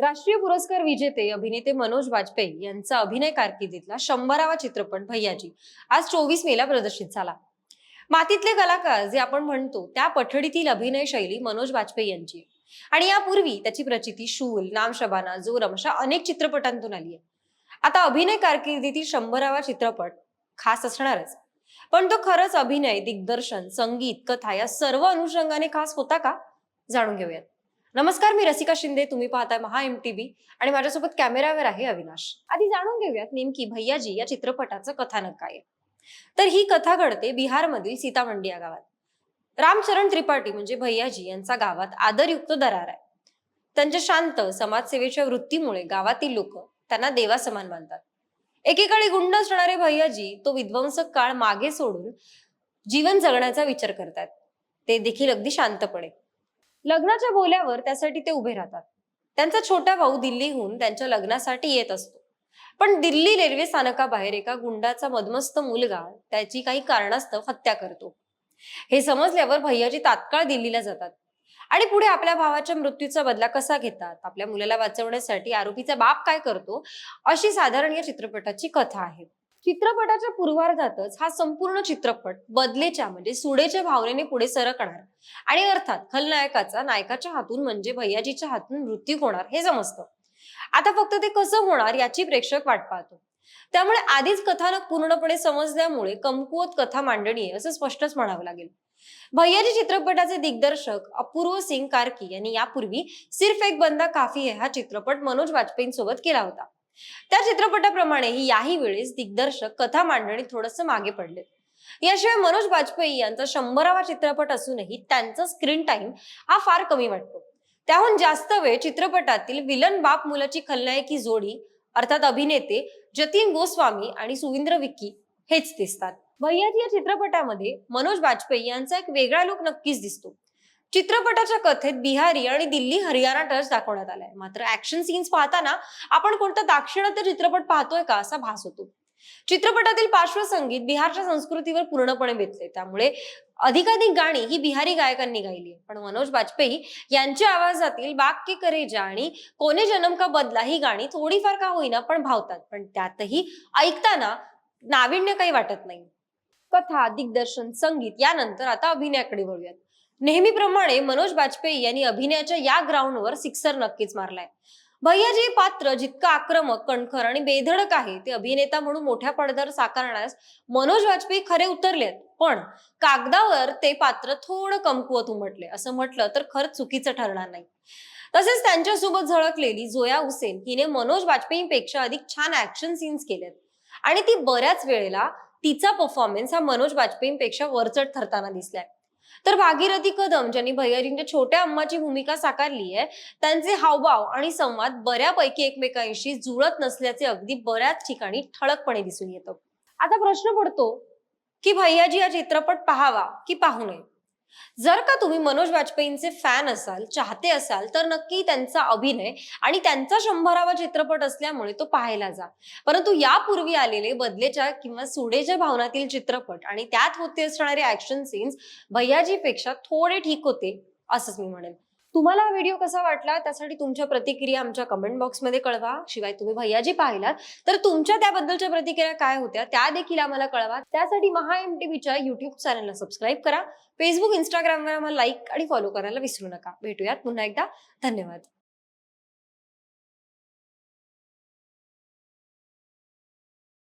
राष्ट्रीय पुरस्कार विजेते अभिनेते मनोज वाजपेयी यांचा अभिनय कारकिर्दीतला शंभरावा चित्रपट भैयाजी आज चोवीस मेला प्रदर्शित झाला. मातीतले कलाकार जे आपण म्हणतो त्या पठडीतील अभिनय शैली मनोज वाजपेयी यांची आणि यापूर्वी त्याची प्रचिती शूल नाम शबाना जोरम अशा अनेक चित्रपटांतून आली आहे. आता अभिनय कारकिर्दीतील शंभरावा चित्रपट खास असणारच. पण तो खरंच अभिनय दिग्दर्शन संगीत कथा या सर्व अनुषंगाने खास होता का? जाणून घेऊयात. नमस्कार मी रसिका शिंदे. तुम्ही पाहताय महा एम टी बी आणि माझ्यासोबत कॅमेरावर आहे अविनाश. आधी जाणून घेऊयात नेमकी भैयाजी या चित्रपटाचं कथानक काय आहे. तर ही कथा घडते बिहारमधील सीतामंडी या गावात. रामचरण त्रिपाठी म्हणजे भैयाजी यांचा गावात आदरयुक्त दरार आहे. त्यांच्या शांत समाजसेवेच्या वृत्तीमुळे गावातील लोक त्यांना देवा समान मानतात. एकेकाळी गुंड असणारे भैयाजी तो विध्वंसक काळ मागे सोडून जीवन जगण्याचा विचार करतात ते देखील अगदी शांतपणे लग्नाच्या बोल्यावर त्यासाठी ते उभे राहतात. त्यांचा छोटा भाऊ दिल्लीहून त्यांच्या लग्नासाठी येत असतो. पण दिल्ली रेल्वे स्थानकाबाहेर एका गुंडाचा मदमस्त मुलगा त्याची काही कारणास्तव हत्या करतो. हे समजल्यावर भैयाजी तात्काळ दिल्लीला जातात. आणि पुढे आपल्या भावाच्या मृत्यूचा बदला कसा घेतात आपल्या मुलाला वाचवण्यासाठी आरोपीचा बाप काय करतो अशी साधारण या चित्रपटाची कथा आहे. चित्रपटाच्या पूर्वार्धातच हा संपूर्ण चित्रपट बदलेच्या म्हणजे सुडेच्या भावनेने पुढे सरकणार. आणि अर्थात खलनायकाचा नायकाच्या हातून म्हणजे भैयाजीच्या हातून मृत्यू होणार हे समजतं. आता फक्त ते कसं होणार याची प्रेक्षक वाट पाहतो. त्यामुळे आधीच कथानक पूर्णपणे समजल्यामुळे कमकुवत कथा मांडणी आहे असं स्पष्टच म्हणावं लागेल. भैयाजी चित्रपटाचे दिग्दर्शक अपूर्व सिंग कार्की यांनी यापूर्वी सिर्फ एक बंदा काफी आहे हा चित्रपट मनोज वाजपेयींसोबत केला होता. त्या चित्रपटाप्रमाणे याही वेळेस दिग्दर्शक कथा मांडणी थोडस मागे पडले. याशिवाय मनोज वाजपेयी यांचा शंभरावा चित्रपट असूनही त्यांचा स्क्रीन टाइम हा फार कमी वाटतो. त्याहून जास्त वेळ चित्रपटातील विलन बाप मुलाची खलनायकी जोडी अर्थात अभिनेते जतीन गोस्वामी आणि सुविंद्र विक्की हेच दिसतात. भैयाजी या चित्रपटामध्ये मनोज वाजपेयी यांचा एक वेगळा लुक नक्कीच दिसतो. चित्रपटाच्या कथेत बिहारी आणि दिल्ली हरियाणा टच दाखवण्यात आलाय. मात्र ऍक्शन सीन्स पाहताना आपण कोणता दाक्षिणात्य चित्रपट पाहतोय का असा भास होतो? चित्रपटातील पार्श्वसंगीत बिहारच्या संस्कृतीवर पूर्णपणे बेतले त्यामुळे अधिकाधिक गाणी ही बिहारी गायकांनी गायली पण मनोज वाजपेयी यांच्या आवाजातील बाक्य करेजा आणि कोने जन्म का बदला ही गाणी थोडीफार का होईना पण भावतात. पण त्यातही ऐकताना नाविन्य काही वाटत नाही. कथा दिग्दर्शन संगीत यानंतर आता अभिनयाकडे वळूयात. नेहमीप्रमाणे मनोज वाजपेयी यांनी अभिनयाच्या या ग्राउंडवर सिक्सर नक्कीच मारलाय. भैयाजी पात्र जितकं आक्रमक कणखर आणि बेधडक आहे ते अभिनेता म्हणून मोठ्या पडद्यावर साकारण्यास मनोज वाजपेयी खरे उतरलेत. पण कागदावर ते पात्र थोडं कमकुवत उमटले. असं म्हटलं तर खरं चुकीचं ठरणार नाही. तसेच त्यांच्यासोबत झळकलेली जोया हुसेन हिने मनोज वाजपेयींपेक्षा अधिक छान ऍक्शन सीन्स केलेत. आणि ती बऱ्याच वेळेला तिचा परफॉर्मन्स हा मनोज वाजपेयींपेक्षा वरचढ ठरताना दिसलाय. तर भागीरथी कदम ज्यांनी भैयाजींच्या छोट्या अम्माची भूमिका साकारली आहे त्यांचे हावभाव आणि संवाद बऱ्यापैकी एकमेकांशी जुळत नसल्याचे अगदी बऱ्याच ठिकाणी ठळकपणे दिसून येतं. आता प्रश्न पडतो की भैयाजी हा चित्रपट पाहावा की पाहू नये? जर का तुम्ही मनोज वाजपेयींचे फॅन असाल चाहते असाल तर नक्की त्यांचा अभिनय आणि त्यांचा शंभरावा चित्रपट असल्यामुळे तो पाहायला जा. परंतु यापूर्वी आलेले बदलेच्या किंवा सुडेच्या भावनातील चित्रपट आणि त्यात होते असणारे ऍक्शन सीन्स भैयाजीपेक्षा थोडे ठीक होते असंच मी म्हणेन. तुम्हाला हा व्हिडिओ कसा वाटला? त्यासाठी तुमच्या प्रतिक्रिया आमच्या कमेंट बॉक्समध्ये कळवा. शिवाय तुम्ही भैयाजी पाहिलात तर तुमच्या त्याबद्दलच्या प्रतिक्रिया काय होत्या त्या देखील आम्हाला कळवा. त्यासाठी महा एम टीव्हीच्या युट्यूब चॅनलला सबस्क्राईब करा. फेसबुक इंस्टाग्रामवर आम्हाला लाईक आणि फॉलो करायला विसरू नका. भेटूयात पुन्हा एकदा. धन्यवाद.